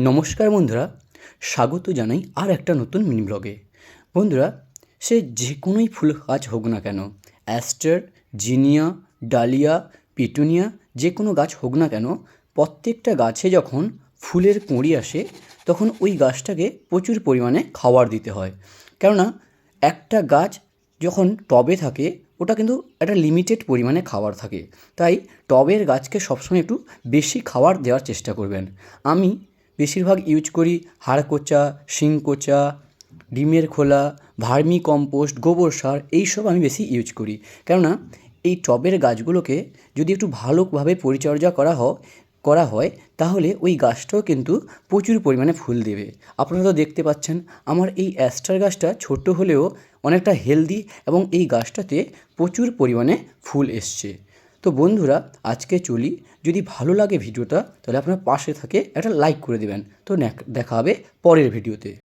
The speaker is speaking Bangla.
নমস্কার বন্ধুরা, স্বাগত জানাই আর একটা নতুন মিনি ব্লগে। বন্ধুরা, সে যে কোনোই ফুল গাছ হোক না কেন, অ্যাস্টার, জিনিয়া, ডালিয়া, পিটুনিয়া, যে কোনো গাছ হোক না কেন, প্রত্যেকটা গাছে যখন ফুলের কুঁড়ি আসে, তখন ওই গাছটাকে প্রচুর পরিমাণে খাবার দিতে হয়। কেননা, একটা গাছ যখন টবে থাকে, ওটা কিন্তু একটা লিমিটেড পরিমাণে খাবার থাকে। তাই টবের গাছকে সবসময় একটু বেশি খাবার দেওয়ার চেষ্টা করবেন। আমি বেশিরভাগ ইউজ করি হাড়কোচা শিংকোচা ডিমের খোলা, ভার্মি কম্পোস্ট, গোবর সার এইসব আমি বেশি ইউজ করি। কেননা, এই টবের গাছগুলোকে যদি একটু ভালোভাবে পরিচর্যা করা হয় করা হয়, তাহলে ওই গাছটাও কিন্তু প্রচুর পরিমাণে ফুল দেবে। আপনারা তো দেখতে পাচ্ছেন, আমার এই অ্যাস্টার গাছটা ছোট্ট হলেও অনেকটা হেলদি এবং এই গাছটাতে প্রচুর পরিমাণে ফুল এসছে। তো বন্ধুরা, আজকে চলি। যদি ভালো লাগে ভিডিওটা, তাহলে আপনার পাশে থাকে একটা লাইক করে দেবেন। তো দেখা হবে পরের ভিডিওতে।